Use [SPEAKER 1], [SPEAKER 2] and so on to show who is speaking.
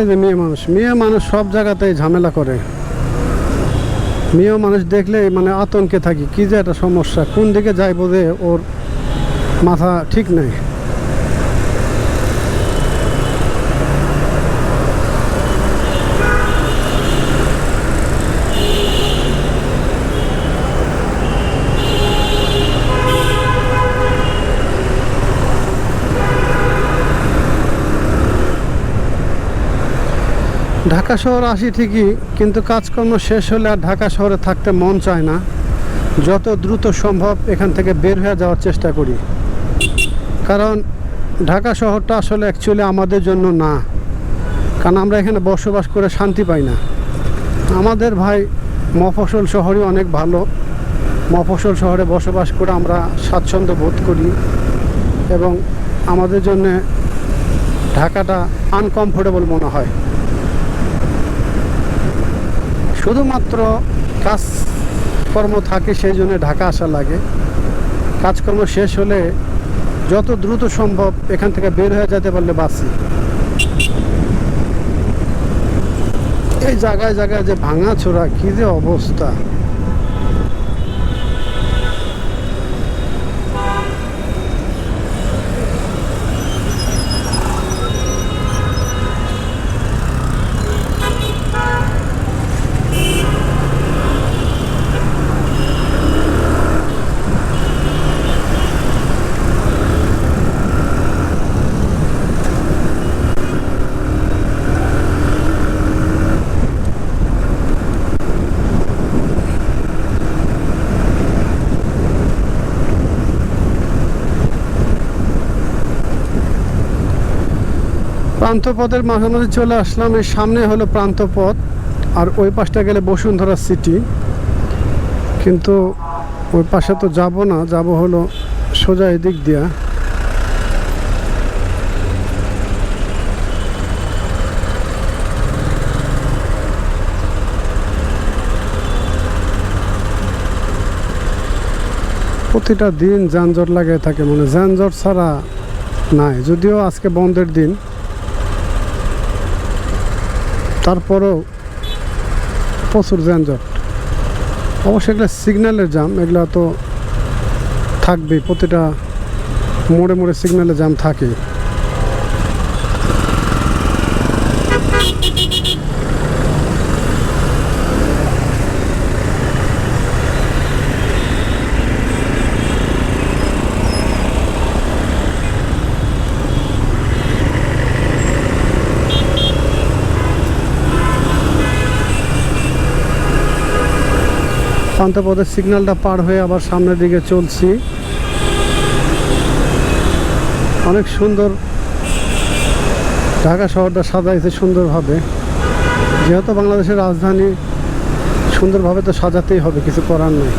[SPEAKER 1] এই যে মেয়ে মানুষ মেয়ে মানুষ সব জায়গাতেই ঝামেলা করে। মেয়ে মানুষ দেখলে মানে আতঙ্কে থাকি, কি যে একটা সমস্যা, কোন দিকে যাই বোধে ওর মাথা ঠিক নেই। ঢাকা শহর আসি ঠিকই, কিন্তু কাজকর্ম শেষ হলে আর ঢাকা শহরে থাকতে মন চায় না। যত দ্রুত সম্ভব এখান থেকে বের হয়ে যাওয়ার চেষ্টা করি। কারণ ঢাকা শহরটা আসলে অ্যাকচুয়ালি আমাদের জন্য না। কারণ আমরা এখানে বসবাস করে শান্তি পাই না। আমাদের ভাই মফসল শহরই অনেক ভালো। মফসল শহরে বসবাস করে আমরা স্বাচ্ছন্দ্য বোধ করি এবং আমাদের জন্য ঢাকাটা আনকমফোর্টেবল মনে হয়। শুধুমাত্র কাজকর্ম থাকে সেই জন্য ঢাকা আসা লাগে। কাজকর্ম শেষ হলে যত দ্রুত সম্ভব এখান থেকে বের হয়ে যেতে পারলে বাসি এই জায়গায় জায়গায় যে ভাঙা ছোড়া কী যে অবস্থা। প্রান্তপথের মাঝামাঝি চলে আসলাম। এর সামনে হলো প্রান্তপথ, আর ওই পাশটা গেলে বসুন্ধরা সিটি। কিন্তু ওই পাশে তো যাব না, যাব হলো সোজা এদিক দিয়া। প্রতিটা দিন যানজট লাগে থাকে মানে যানজট ছাড়া নাই। যদিও আজকে বন্ধের দিন। তারপরেও প্রচুর যানজট। অবশ্যই এগুলো সিগন্যালের জাম এগুলো তো থাকবে প্রতিটা মোড়ে মোড়ে সিগন্যালের জাম থাকে পান্তাপথের সিগন্যালটা পার হয়ে আবার সামনের দিকে চলছি। অনেক সুন্দর ঢাকা শহরটা সাজাইছে সুন্দরভাবে। যেহেতু বাংলাদেশের রাজধানী, সুন্দরভাবে তো সাজাতেই হবে, কিছু করার নেই।